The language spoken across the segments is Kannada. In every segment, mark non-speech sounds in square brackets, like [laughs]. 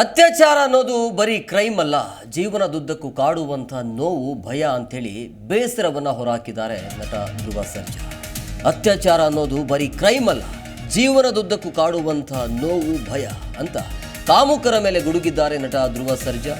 ಅತ್ಯಾಚಾರ ಅನ್ನೋದು ಬರೀ ಕ್ರೈಮ್ ಅಲ್ಲ, ಜೀವನದುದ್ದಕ್ಕೂ ಕಾಡುವಂಥ ನೋವು, ಭಯ ಅಂಥೇಳಿ ಬೇಸರವನ್ನು ಹೊರಹಾಕಿದ್ದಾರೆ ನಟ ಧ್ರುವ ಸರ್ಜಾ. ಅತ್ಯಾಚಾರ ಅನ್ನೋದು ಬರೀ ಕ್ರೈಮ್ ಅಲ್ಲ, ಜೀವನದುದ್ದಕ್ಕೂ ಕಾಡುವಂಥ ನೋವು, ಭಯ ಅಂತ ಕಾಮುಕರ ಮೇಲೆ ಗುಡುಗಿದ್ದಾರೆ ನಟ ಧ್ರುವ ಸರ್ಜಾ.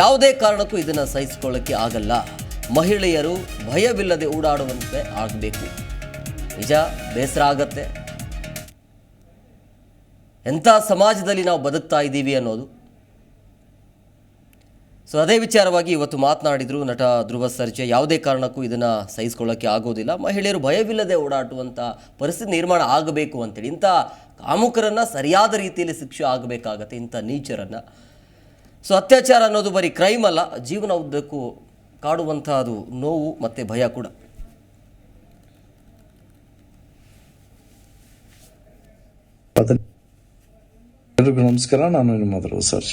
ಯಾವುದೇ ಕಾರಣಕ್ಕೂ ಇದನ್ನು ಸಹಿಸಿಕೊಳ್ಳಕ್ಕೆ ಆಗಲ್ಲ. ಮಹಿಳೆಯರು ಭಯವಿಲ್ಲದೆ ಓಡಾಡುವಂತೆ ಆಗಬೇಕು. ನಿಜ, ಬೇಸರ ಆಗತ್ತೆ. ಎಂಥ ಸಮಾಜದಲ್ಲಿ ನಾವು ಬದುಕ್ತಾ ಇದ್ದೀವಿ ಅನ್ನೋದು. ಸೊ ಅದೇ ವಿಚಾರವಾಗಿ ಇವತ್ತು ಮಾತನಾಡಿದರು ನಟ ಧ್ರುವ ಸರ್ಜೆ. ಯಾವುದೇ ಕಾರಣಕ್ಕೂ ಇದನ್ನು ಸಹಿಸ್ಕೊಳ್ಳೋಕ್ಕೆ ಆಗೋದಿಲ್ಲ. ಮಹಿಳೆಯರು ಭಯವಿಲ್ಲದೆ ಓಡಾಡುವಂಥ ಪರಿಸ್ಥಿತಿ ನಿರ್ಮಾಣ ಆಗಬೇಕು ಅಂತೇಳಿ. ಇಂಥ ಕಾಮುಕರನ್ನು ಸರಿಯಾದ ರೀತಿಯಲ್ಲಿ ಶಿಕ್ಷೆ ಆಗಬೇಕಾಗತ್ತೆ ಇಂಥ ನೀಚರನ್ನು. ಸೊ ಅತ್ಯಾಚಾರ ಅನ್ನೋದು ಬರೀ ಕ್ರೈಮ್ ಅಲ್ಲ, ಜೀವನ ಉದ್ದಕ್ಕೂ ಕಾಡುವಂಥ ಅದು ನೋವು ಮತ್ತು ಭಯ ಕೂಡ. ಅದನ್ನ ಎಲ್ರಿಗೂ ನಮಸ್ಕಾರ. ನಾನು ನಿಮ್ಮ ಮೊದಲು ಸರ್ಚ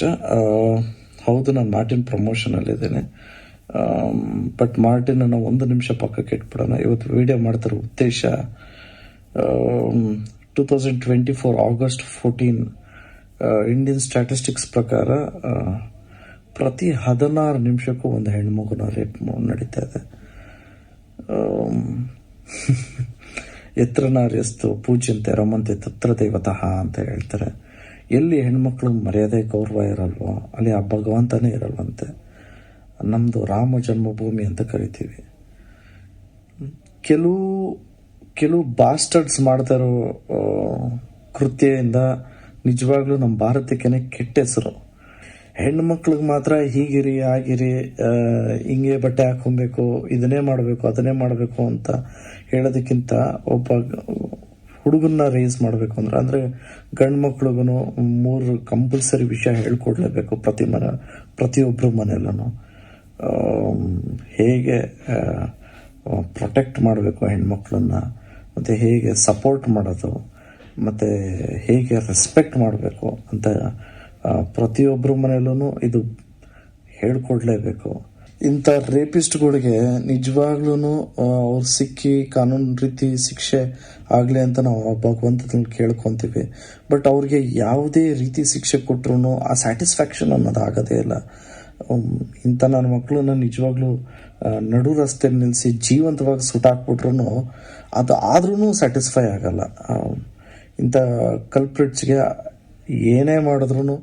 ಹೌದು, ನಾನು ಮಾರ್ಟಿನ್ ಪ್ರಮೋಷನಲ್ಲಿದ್ದೇನೆ ಬಟ್ ಮಾರ್ಟಿನ್ ಅನ್ನೋ ಒಂದು ನಿಮಿಷ ಪಕ್ಕಕ್ಕೆ ಇಟ್ಬಿಡೋಣ. ಇವತ್ತು ವಿಡಿಯೋ ಮಾಡ್ತಿರೋ ಉದ್ದೇಶ two thousand twenty four August fourteen Indian statistics ಪ್ರಕಾರ ಪ್ರತಿ ಹದಿನಾರು ನಿಮಿಷಕ್ಕೂ ಒಂದು ಹೆಣ್ಮಗುನ ರೇಪ್ ನಡೀತಾ ಇದೆ. [laughs] ಎತ್ರ ನಾರ್ಯಸ್ತು ಪೂಜ್ಯಂತೆ ರಮಂತೆ ತತ್ರ ದೇವತಃ ಅಂತ ಹೇಳ್ತಾರೆ. ಎಲ್ಲಿ ಹೆಣ್ಮಕ್ಳು ಮರ್ಯಾದೆ ಗೌರವ ಇರಲ್ವೋ, ಅಲ್ಲಿ ಆ ಭಗವಂತನೇ ಇರಲ್ವಂತೆ. ನಮ್ಮದು ರಾಮ ಜನ್ಮಭೂಮಿ ಅಂತ ಕರಿತೀವಿ. ಕೆಲವು ಕೆಲವು ಬಾಸ್ಟರ್ಡ್ಸ್ ಮಾಡ್ತಾ ಇರೋ ಕೃತ್ಯದಿಂದ ನಿಜವಾಗ್ಲೂ ನಮ್ಮ ಭಾರತಕ್ಕೇನೆ ಕೆಟ್ಟ ಹೆಸರು. ಹೆಣ್ಮಕ್ಳಿಗೆ ಮಾತ್ರ ಹೀಗಿರಿ, ಆಗಿರಿ ಹಿಂಗೆ ಬಟ್ಟೆ ಹಾಕೊಬೇಕು ಇದನ್ನೇ ಮಾಡಬೇಕು, ಅದನ್ನೇ ಮಾಡಬೇಕು ಅಂತ ಹೇಳೋದಕ್ಕಿಂತ ಒಬ್ಬ ಹುಡುಗನ್ನ ರೇಸ್ ಮಾಡಬೇಕು ಅಂದ್ರೆ, ಅಂದರೆ ಗಂಡು ಮಕ್ಳಿಗೂ ಮೂರು ಕಂಪಲ್ಸರಿ ವಿಷಯ ಹೇಳ್ಕೊಡ್ಲೇಬೇಕು ಪ್ರತಿ ಮನೆ ಪ್ರತಿಯೊಬ್ಬರ ಮನೆಯಲ್ಲೂ ಹೇಗೆ ಪ್ರೊಟೆಕ್ಟ್ ಮಾಡಬೇಕು ಹೆಣ್ಮಕ್ಳನ್ನ, ಮತ್ತು ಹೇಗೆ ಸಪೋರ್ಟ್ ಮಾಡೋದು, ಮತ್ತು ಹೇಗೆ ರೆಸ್ಪೆಕ್ಟ್ ಮಾಡಬೇಕು ಅಂತ ಪ್ರತಿಯೊಬ್ಬರ ಮನೆಯಲ್ಲೂ ಇದು ಹೇಳ್ಕೊಡ್ಲೇಬೇಕು. ಇಂಥ ರೇಪಿಸ್ಟ್ಗಳಿಗೆ ನಿಜವಾಗ್ಲೂ ಅವ್ರು ಸಿಕ್ಕಿ ಕಾನೂನು ರೀತಿ ಶಿಕ್ಷೆ ಆಗಲಿ ಅಂತ ನಾವು ಭಗವಂತನ ಕೇಳ್ಕೊತೀವಿ. ಬಟ್ ಅವ್ರಿಗೆ ಯಾವುದೇ ರೀತಿ ಶಿಕ್ಷೆ ಕೊಟ್ರು ಆ ಸ್ಯಾಟಿಸ್ಫ್ಯಾಕ್ಷನ್ ಅನ್ನೋದು ಆಗೋದೇ ಇಲ್ಲ. ಇಂಥ ನನ್ನ ಮಕ್ಕಳನ್ನ ನಿಜವಾಗ್ಲೂ ನಡು ರಸ್ತೆ ನಿಲ್ಲಿಸಿ ಜೀವಂತವಾಗಿ ಸುಟ್ಟಾಕ್ಬಿಟ್ರು ಅದು ಆದ್ರೂ ಸ್ಯಾಟಿಸ್ಫೈ ಆಗಲ್ಲ. ಇಂಥ ಕಲ್ಪ್ರಿಟ್ಸ್ಗೆ ಏನೇ ಮಾಡಿದ್ರು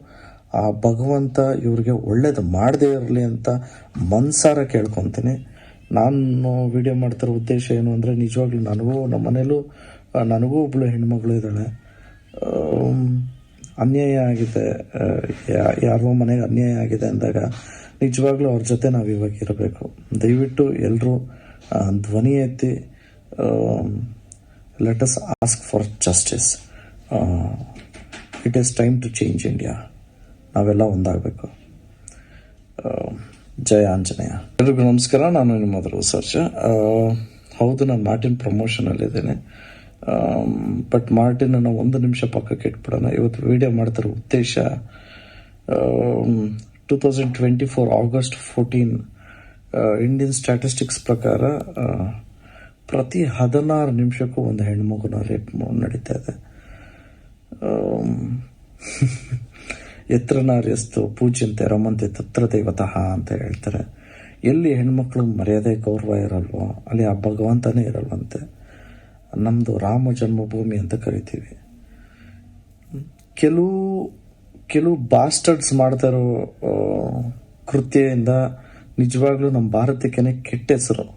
ಆ ಭಗವಂತ ಇವ್ರಿಗೆ ಒಳ್ಳೇದು ಮಾಡದೇ ಇರಲಿ ಅಂತ ಮನ್ಸಾರ ಕೇಳ್ಕೊತೀನಿ. ನಾನು ವಿಡಿಯೋ ಮಾಡ್ತಿರೋ ಉದ್ದೇಶ ಏನು ಅಂದರೆ ನಿಜವಾಗ್ಲೂ ನನಗೂ ನಮ್ಮ ಮನೇಲೂ ನನಗೂ ಒಬ್ಬಳು ಹೆಣ್ಮಗಳು ಇದ್ದಾಳೆ. ಅನ್ಯಾಯ ಆಗಿದೆ. ಯಾರೋ ಮನೆಗೆ ಅನ್ಯಾಯ ಆಗಿದೆ ಅಂದಾಗ ನಿಜವಾಗ್ಲೂ ಅವ್ರ ಜೊತೆ ನಾವು ಇವಾಗ ಇರಬೇಕು. ದಯವಿಟ್ಟು ಎಲ್ಲರೂ ಧ್ವನಿ ಎತ್ತಿ let us ask for justice it is time to change India ನಾವೆಲ್ಲ ಒಂದಾಗಬೇಕು. ಜಯ ಆಂಜನೇಯ. ಎಲ್ರಿಗೂ ನಮಸ್ಕಾರ, ನಾನು ನಿಮ್ಮ ಸರ್ಜ. ಹೌದು, ನಾನು ಮಾರ್ಟಿನ್ ಪ್ರಮೋಷನಲ್ಲಿದ್ದೇನೆ. ಬಟ್ ಮಾರ್ಟಿನ್ ಅನ್ನು ಒಂದು ನಿಮಿಷ ಪಕ್ಕಕ್ಕೆ ಇಟ್ಬಿಡೋಣ. ಇವತ್ತು ವಿಡಿಯೋ ಮಾಡ್ತಿರೋ ಉದ್ದೇಶ two thousand twenty four August fourteen Indian statistics ಪ್ರಕಾರ ಪ್ರತಿ ಹದಿನಾರು ನಿಮಿಷಕ್ಕೂ ಒಂದು ಹೆಣ್ಮಗುನ ರೇಪ್ ನಡೀತಾ ಇದೆ. ಆಮ್, ಎತ್ರ ನಾರ್ಯಸ್ತು ಪೂಜ್ಯಂತೆ ರಮಂತೆ ತತ್ರ ದೈವತಃ ಅಂತ ಹೇಳ್ತಾರೆ. ಎಲ್ಲಿ ಹೆಣ್ಮಕ್ಳು ಮರ್ಯಾದೆ ಗೌರವ ಇರಲ್ವೋ ಅಲ್ಲಿ ಆ ಭಗವಂತನೇ ಇರಲ್ವಂತೆ. ನಮ್ಮದು ರಾಮ ಜನ್ಮಭೂಮಿ ಅಂತ ಕರಿತೀವಿ. ಕೆಲವು ಕೆಲವು ಬಾಸ್ಟರ್ಡ್ಸ್ ಮಾಡ್ತಾ ಇರೋ ಕೃತ್ಯದಿಂದ ನಿಜವಾಗ್ಲೂ ನಮ್ಮ ಭಾರತಕ್ಕೇನೆ ಕೆಟ್ಟ ಹೆಸರು.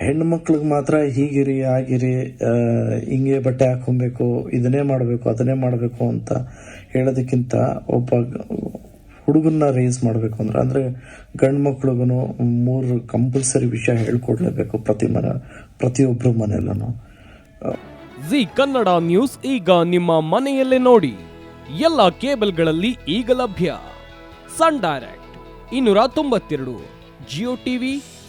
ಹೆಣ್ಮಕ್ಳಿಗೆ ಮಾತ್ರ ಹೀಗಿರಿ, ಆಗಿರಿ ಹಿಂಗೆ ಬಟ್ಟೆ ಹಾಕೊಬೇಕು, ಇದನ್ನೇ ಮಾಡಬೇಕು, ಅದನ್ನೇ ಮಾಡಬೇಕು ಅಂತ ಹೇಳೋದಕ್ಕಿಂತ ಒಬ್ಬ ಹುಡುಗನ್ನ ರೇಸ್ ಮಾಡಬೇಕು ಅಂದ್ರೆ, ಅಂದರೆ ಗಂಡು ಮಕ್ಳಿಗೂ ಮೂರು ಕಂಪಲ್ಸರಿ ವಿಷಯ ಹೇಳ್ಕೊಡ್ಲೇಬೇಕು ಪ್ರತಿ ಮನೆ ಪ್ರತಿಯೊಬ್ಬರ ಮನೆಯಲ್ಲೂ ಜಿ ಕನ್ನಡ ನ್ಯೂಸ್ ಈಗ ನಿಮ್ಮ ಮನೆಯಲ್ಲೇ ನೋಡಿ. ಎಲ್ಲ ಕೇಬಲ್ಗಳಲ್ಲಿ ಈಗ ಲಭ್ಯ. ಸನ್ ಡೈರೆಕ್ಟ್, ಇನ್ನೂರ ತೊಂಬತ್ತೆರಡು, ಜಿಯೋ ಟಿವಿ